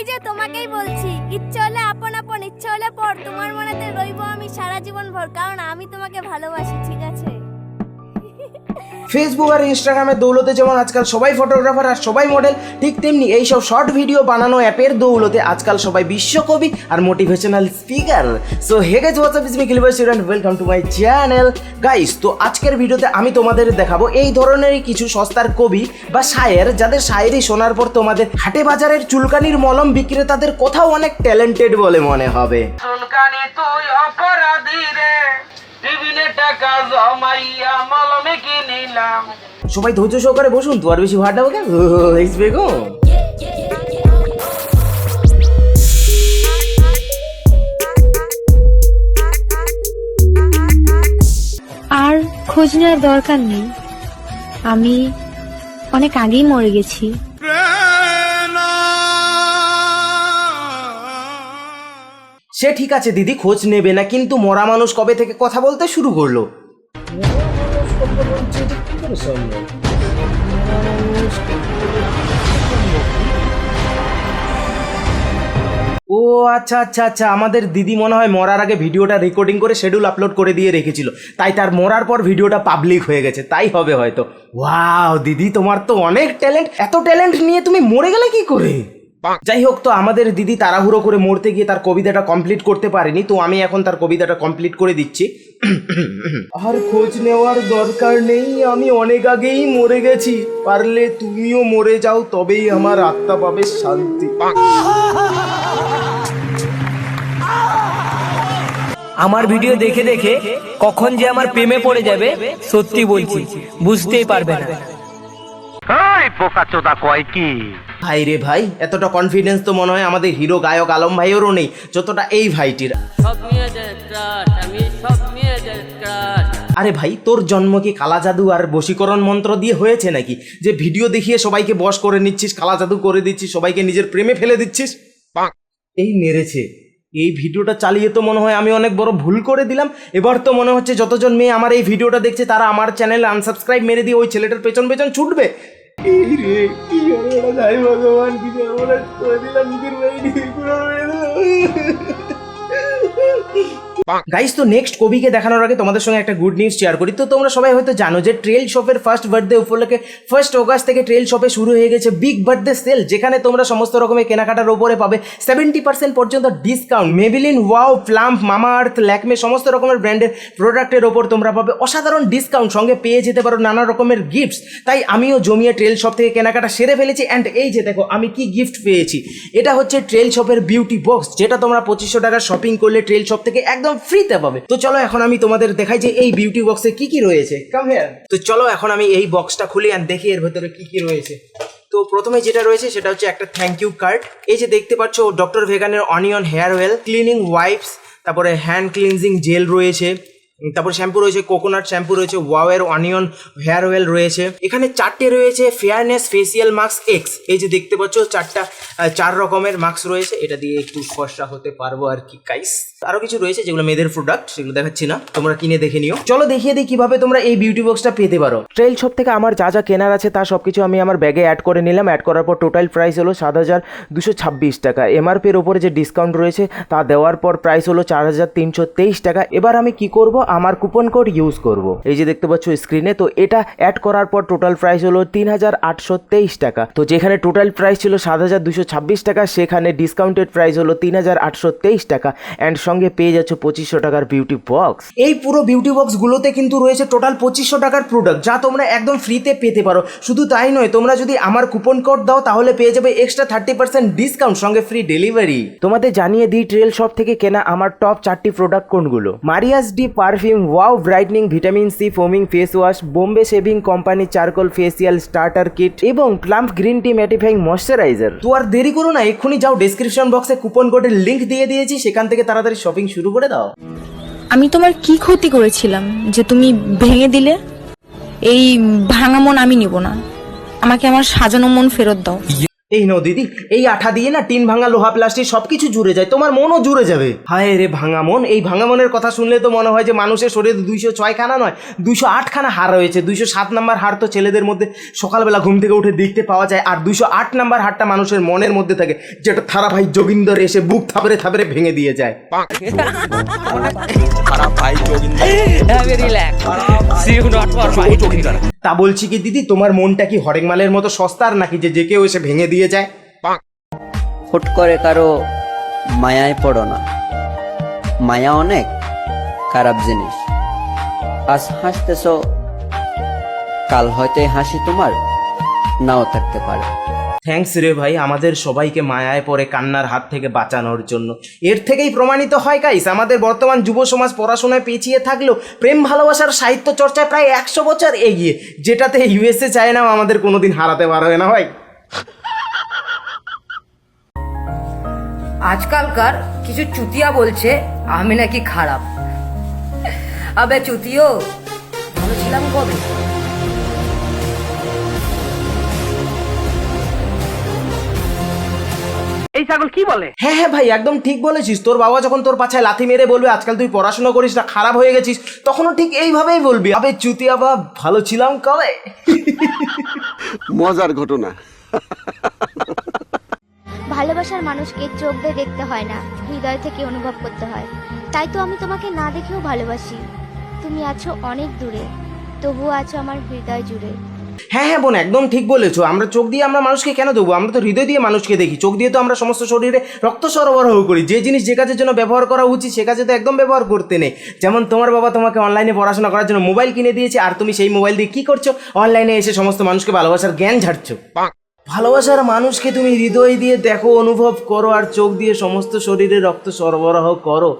এই যে তোমাকেই বলছি, ইচ্ছে হলে আপন আপন, ইচ্ছে হলে পর। তোমার মনেতে রইব আমি সারা জীবন ভর, কারণ আমি তোমাকে ভালোবাসি, ঠিক আছে? ফেসবুক আর ইনস্টাগ্রামের দৌলতে যেমন আজকাল সবাই ফটোগ্রাফার আর সবাই মডেল ঠিক তেমনি এইসব শর্ট ভিডিও বানানো অ্যাপের দৌলতে আজকাল সবাই বিশ্বকবি আর motivational speaker so hey guys WhatsApp is me কিলিভার student welcome to my channel guys তো আজকের ভিডিওতে আমি তোমাদের দেখাবো এই ধরনেরই কিছু সস্তার কবি বা শায়ের, যাদের শায়েরি শোনার পর তোমাদের হাটে বাজারের চুলকানির মলম বিক্রেতাদের কোথাও অনেক ট্যালেন্টেড বলে মনে হবে। চুলকানি তুই অপরাধী রে। টিভিনে টাকা জমাইয়া মলমে কিনিলাম। সবাই ধৈর্য সহকারে বসুন তো আর বেশি ভাড়া কেন? বেগম আর খোঁজ নেওয়ার দরকার নেই। আমি অনেক আগেই মরে গেছি। সে ঠিক আছে, দিদি, খোঁজ নেবে না, কিন্তু মরা মানুষ কবে থেকে কথা বলতে শুরু করল? ও আচ্ছা আচ্ছা আচ্ছা আমাদের দিদি মনে হয় মরার আগে ভিডিওটা রেকর্ডিং করে শিডিউল আপলোড করে দিয়ে রেখেছিল। তাই তার মরার পর ভিডিওটা পাবলিক হয়ে গেছে, তাই হবে হয়তো। ওয়াও দিদি, তোমার তো অনেক ট্যালেন্ট এত ট্যালেন্ট নিয়ে তুমি মরে গেলে কি করে? যাই হোক তো আমাদের দিদি তাড়াহুড়ো করে মরতে গিয়ে তার কবিতাটা কমপ্লিট করতে পারেনি তো আমি এখন তার কবিতাটা কমপ্লিট করে দিচ্ছি। আর খোঁজ নেওয়ার দরকার নেই আমি অনেক আগেই মরে গেছি। পারলে তুমিও মরে যাও তবেই আমার আত্মা পাবে শান্তি। আমার ভিডিও দেখে দেখে কখন যে আমার প্রেমে পড়ে যাবে সত্যি বলছি বুঝতেই পারবে না। পোকাচোদা কয় কি? ভাই রে ভাই এতটা কনফিডেন্স তো মনে হয় আমাদের হিরো গায়ক আলম ভাইয়েরও নেই যতটা এই ভাইটির। সব মেয়েদের ক্রাশ আমি সব মেয়েদের ক্রাশ আরে ভাই তোর জন্ম কি কালা জাদু আর বশীকরণ মন্ত্র দিয়ে হয়েছে নাকি? যে ভিডিও দেখিয়ে সবাইকে বশ করে নিচ্ছিস কালা জাদু করে দিচ্ছিস সবাইকে নিজের প্রেমে ফেলে দিচ্ছিস? এই মেরেছে। এই ভিডিওটা চালিয়ে তো মনে হয় আমি অনেক বড় ভুল করে দিলাম। এবার তো মনে হচ্ছে যতজন মেয়ে আমার এই ভিডিওটা দেখছে তারা আমার চ্যানেল আনসাবস্ক্রাইব মেরে দিয়ে ওই ছেলেটার পেছন পেছন ছুটবে। কি ভগবান কি যে আমরা করে দিলাম নিজের বাড়ি পুরো গাইস তো নেক্সট কবিকে দেখানোর আগে তোমাদের সঙ্গে একটা গুড নিউজ শেয়ার করি। তো তোমরা সবাই হয়তো জানো যে ট্রেল শপের ফার্স্ট বার্থডে উপলক্ষে ফার্স্ট অগাস্ট থেকে ট্রেল শপে শুরু হয়ে গেছে বিগ বার্থডে সেল যেখানে তোমরা সমস্ত রকমের কেনাকাটার ওপরে পাবে সেভেন্টি পার্সেন্ট পর্যন্ত discount Maybelline wow plump Mamaearth Lakme সমস্ত রকমের ব্র্যান্ডের প্রোডাক্টের ওপর তোমরা পাবে অসাধারণ ডিসকাউন্ট সঙ্গে পেয়ে যেতে পারো নানা রকমের গিফটস তাই আমিও জমিয়ে ট্রেল শপ থেকে কেনাকাটা সেরে ফেলেছি অ্যান্ড এই যে দেখো, আমি কি গিফট পেয়েছি। এটা হচ্ছে ট্রেল শপের বিউটি বক্স যেটা তোমরা পঁচিশশো টাকার শপিং করলে ট্রেল শপ থেকে একদম ফ্রিতে পাবে। তো চলো এখন আমি তোমাদের দেখাই যে এই বিউটি বক্সে কি কি রয়েছে। কাম হেয়ার তো চলো এখন আমি এই বক্সটা খুলি আর দেখি এর ভেতরে কি কি রয়েছে। তো প্রথমে যেটা রয়েছে সেটা হচ্ছে একটা থ্যাংক ইউ কার্ড এই যে দেখতে পাচ্ছ doctor ভেগানের onion hair oil cleaning wipes তারপরে হ্যান্ড ক্লিনজিং জেল রয়েছে। তারপর শ্যাম্পু রয়েছে কোকোনাট শ্যাম্পু রয়েছে ওয়াওয়ের অনিয়ন হেয়ার অয়েল রয়েছে। এখানে চারটে রয়েছে ফেয়ারনেস ফেসিয়াল মাস্ক এক্স এই যে দেখতে পাচ্ছ, চারটা চার রকমের মাস্ক রয়েছে। এটা দিয়ে একটু ফর্সা হতে পারব আর কি গাইস আরও কিছু রয়েছে যেগুলো মেয়েদের প্রোডাক্ট সেগুলো দেখাচ্ছি না। তোমরা কিনে দেখে নিও। চলো দেখিয়ে দিই কীভাবে তোমরা এই বিউটি বক্সটা পেতে পারো। ট্রেল শপ থেকে আমার যা যা কেনার আছে তা সবকিছু আমি আমার ব্যাগে অ্যাড করে নিলাম। অ্যাড করার পর টোটাল প্রাইস হলো সাত হাজার দুশো ছাব্বিশ টাকা। এমআরপির ওপরে যে ডিসকাউন্ট রয়েছে তা দেওয়ার পর প্রাইস হলো চার হাজার তিনশো তেইশ টাকা। এবার আমি কি করব? আমার কুপন কোড ইউজ করব। এই যে দেখতে পাচ্ছ স্ক্রিনে তো এটা অ্যাড করার পর টোটাল প্রাইস হলো তিন হাজার আটশো তেইশ টাকা। তো যেখানে টোটাল প্রাইস ছিল সাত হাজার দুশো ছাব্বিশ টাকা, সেখানে ডিসকাউন্টেড প্রাইস হলো তিন হাজার আটশো তেইশ টাকা। অ্যান্ড সঙ্গে পেয়ে যাচ্ছ পঁচিশশো টাকার বিউটি বক্স এই পুরো বিউটি বক্সগুলোতে কিন্তু রয়েছে টোটাল পঁচিশশো টাকার প্রোডাক্ট যা তোমরা একদম ফ্রিতে পেতে পারো। শুধু তাই নয় তোমরা যদি আমার কুপন কোড দাও তাহলে পেয়ে যাবে এক্সট্রা থার্টি পার্সেন্ট ডিসকাউন্ট সঙ্গে ফ্রি ডেলিভারি তোমাদের জানিয়ে দিই ট্রেল শপ থেকে কেনা আমার টপ চারটি প্রোডাক্ট কোনগুলো? Maria's D perfume wow brightening vitamin C foaming face wash Bombay shaving company charcoal facial starter kit এবং plum green tea mattifying moisturiser তো আর দেরি করো না এক্ষুনি যাও ডেসক্রিপশন বক্সে কুপন কোডের লিঙ্ক দিয়ে দিয়েছি সেখান থেকে তাড়াতাড়ি শপিং শুরু করে দাও। আমি তোমার কি ক্ষতি করেছিলাম যে তুমি ভেঙে দিলে? এই ভাঙা মন আমি নিব না। আমাকে আমার সাজানো মন ফেরত দাও। এই নাও দিদি এই আঠা দিয়ে না টিন ভাঙা লোহা প্লাস্টিক সবকিছু জুড়ে যায় তোমার মনও জুড়ে যাবে। হায় রে ভাঙা মন এই ভাঙা মনের কথা শুনলে তো মনে হয় যে মানুষের শরীরে দুইশো ছয় খানা নয় দুইশো আটখানা হাড় রয়েছে দুইশো সাত নাম্বার হাড় তো ছেলেদের মধ্যে সকালবেলা ঘুম থেকে উঠে দেখতে পাওয়া যায় আর দুইশো আট নাম্বার হাড়টা মানুষের মনের মধ্যে থাকে যেটা থারা ভাই যোগিন্দর এসে বুক থাপড়ে থাপড়ে ভেঙে দিয়ে যায়। Relax see you not for my তা বলছি কি দিদি, তোমার মনটা কি হরেকমালের মতো সস্তার নাকি যে যে কেউ এসে ভেঙে দিয়ে যায়? হুট করে কারও মায়ায় পড়ো না। মায়া অনেক, খারাপ জিনিস। আজ হাসতেছ, কাল হয়তো হাসি তোমার নাও থাকতে পারে। থ্যাঙ্কস রে ভাই, আমাদের সবাইকে মায়ায় পড়ে কান্নার হাত থেকে বাঁচানোর জন্য। এর থেকেই প্রমাণিত হয় গাইস আমাদের বর্তমান যুব সমাজ পড়াশোনায় পেছিয়ে থাকলেও প্রেম, ভালোবাসার সাহিত্য চর্চায় প্রায় একশো বছর এগিয়ে, যেটাতে ইউএসএ চায়নাও আমাদের কোনোদিন হারাতে পারবে না ভাই। আজকালকার কিছু চুতিয়া বলছে, আমি নাকি খারাপ। আবে চুতিও ভালো ছিলাম কবে? এই ছাগল কি বলে? হ্যাঁ হ্যাঁ ভাই একদম ঠিক বলেছিস। তোর বাবা যখন তোর পাছায় লাথি মেরে বলবে আজকাল তুই পড়াশোনা করিস না খারাপ হয়ে গেছিস তখনও ঠিক এইভাবেই বলবি। আবে চুতিয়া বাপ ভালো ছিলাম কবে? মজার ঘটনা। ভালোবাসার মানুষকে চোখ দিয়ে দেখতে হয় না হৃদয় থেকে অনুভব করতে হয়। তাই তো আমি তোমাকে না দেখেও ভালোবাসি। তুমি আছো অনেক দূরে তবুও আছো আমার হৃদয় জুড়ে। হ্যাঁ হ্যাঁ বোন, একদম ঠিক বলেছ। আমরা চোখ দিয়ে আমরা মানুষকে কেন দেবো? আমরা তো হৃদয় দিয়ে মানুষকে দেখি। চোখ দিয়ে তো আমরা সমস্ত শরীরে রক্ত সরবরাহ করি। যে জিনিস যে কাজের জন্য ব্যবহার করা উচিত, সে কাজে তো একদম ব্যবহার করতে নেই। যেমন তোমার বাবা তোমাকে অনলাইনে পড়াশোনা করার জন্য মোবাইল কিনে দিয়েছে, আর তুমি সেই মোবাইল দিয়ে কি করছ? অনলাইনে এসে সমস্ত মানুষকে ভালোবাসার জ্ঞান ঝাড়ছো। ভালোবাসার মানুষকে তুমি হৃদয় দিয়ে দেখো অনুভব করো আর চোখ দিয়ে সমস্ত শরীরে রক্ত সরবরাহ করো।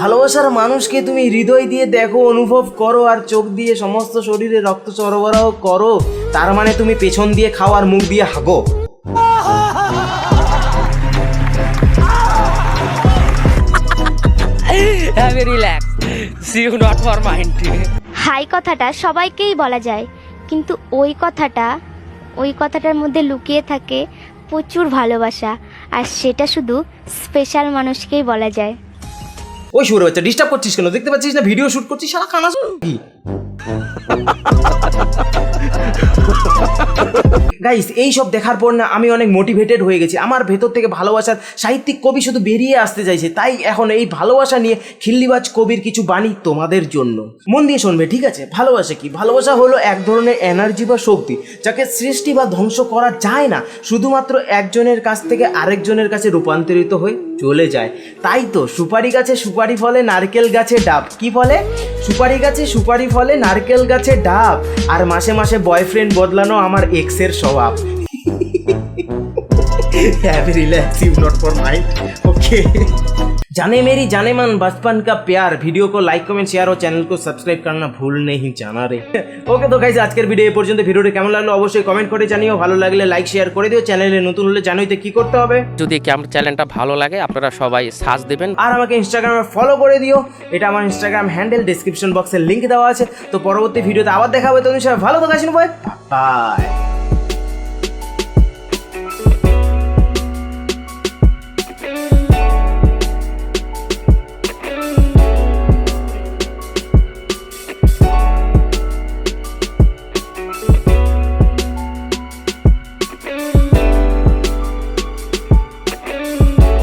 ভালোবাসার মানুষকে তুমি হৃদয় দিয়ে দেখো অনুভব করো আর চোখ দিয়ে সমস্ত শরীরে রক্ত সরবরাহ করো। তার মানে তুমি পেছন দিয়ে খাও আর মুখ দিয়ে হাগো। সি নট ফর মাইন্ড হাই কথাটা সবাইকেই বলা যায় কিন্তু ওই কথাটা ওই কথাটার মধ্যে লুকিয়ে থাকে প্রচুর ভালোবাসা, আর সেটা শুধু স্পেশাল মানুষকেই বলা যায়। ওই সুরে বাচ্চা ডিস্টার্ব করছিস কেন? দেখতে পাচ্ছিস না ভিডিও শুট করছিস? সারা খানা কি গাইস এই সব দেখার পর না আমি অনেক মোটিভেটেড হয়ে গেছি। আমার ভেতর থেকে ভালোবাসার সাহিত্যিক কবি শুধু বেরিয়ে আসতে চাইছে। তাই এখন এই ভালোবাসা নিয়ে খিল্লিবাজ কবির কিছু বাণী তোমাদের জন্য। মন দিয়ে শুনবে, ঠিক আছে? ভালোবাসা কি? ভালোবাসা হলো এক ধরনের এনার্জি বা শক্তি, যাকে সৃষ্টি বা ধ্বংস করা যায় না। শুধুমাত্র একজনের কাছ থেকে আরেকজনের কাছে রূপান্তরিত হয়ে চলে যায়। তাই তো, সুপারি গাছে সুপারি ফলে, নারকেল গাছে ডাব। কি ফলে? সুপারি গাছে সুপারি ফলে, নারকেল গাছে ডাব। আর মাসে মাসে বয়ফ্রেন্ড বদলানো আমার এক্সের স্বভাব heavy relax you not for mind okay जाने मेरी जाने मन बचपन का प्यार वीडियो को लाइक कमेंट शेयर और चैनल को सब्सक्राइब करना भूल नहीं जाना रे ওকে তো গাইজ আজকের ভিডিও এই পর্যন্ত ভিডিওটি কেমন লাগলো অবশ্যই কমেন্ট করে জানিও ভালো লাগলে লাইক শেয়ার করে দিও চ্যানেলে নতুন হলে জানোই তো কি করতে হবে যদি আমার চ্যানেলটা ভালো লাগে আপনারা সবাই সার্চ দেবেন আর আমাকে ইনস্টাগ্রামে ফলো করে দিও এটা আমার ইনস্টাগ্রাম হ্যান্ডেল ডিসক্রিপশন বক্সে লিংক দেওয়া আছে তো পরবর্তী ভিডিওতে আবার দেখা হবে তো সবাই ভালো তো গাছেন ভাই বাই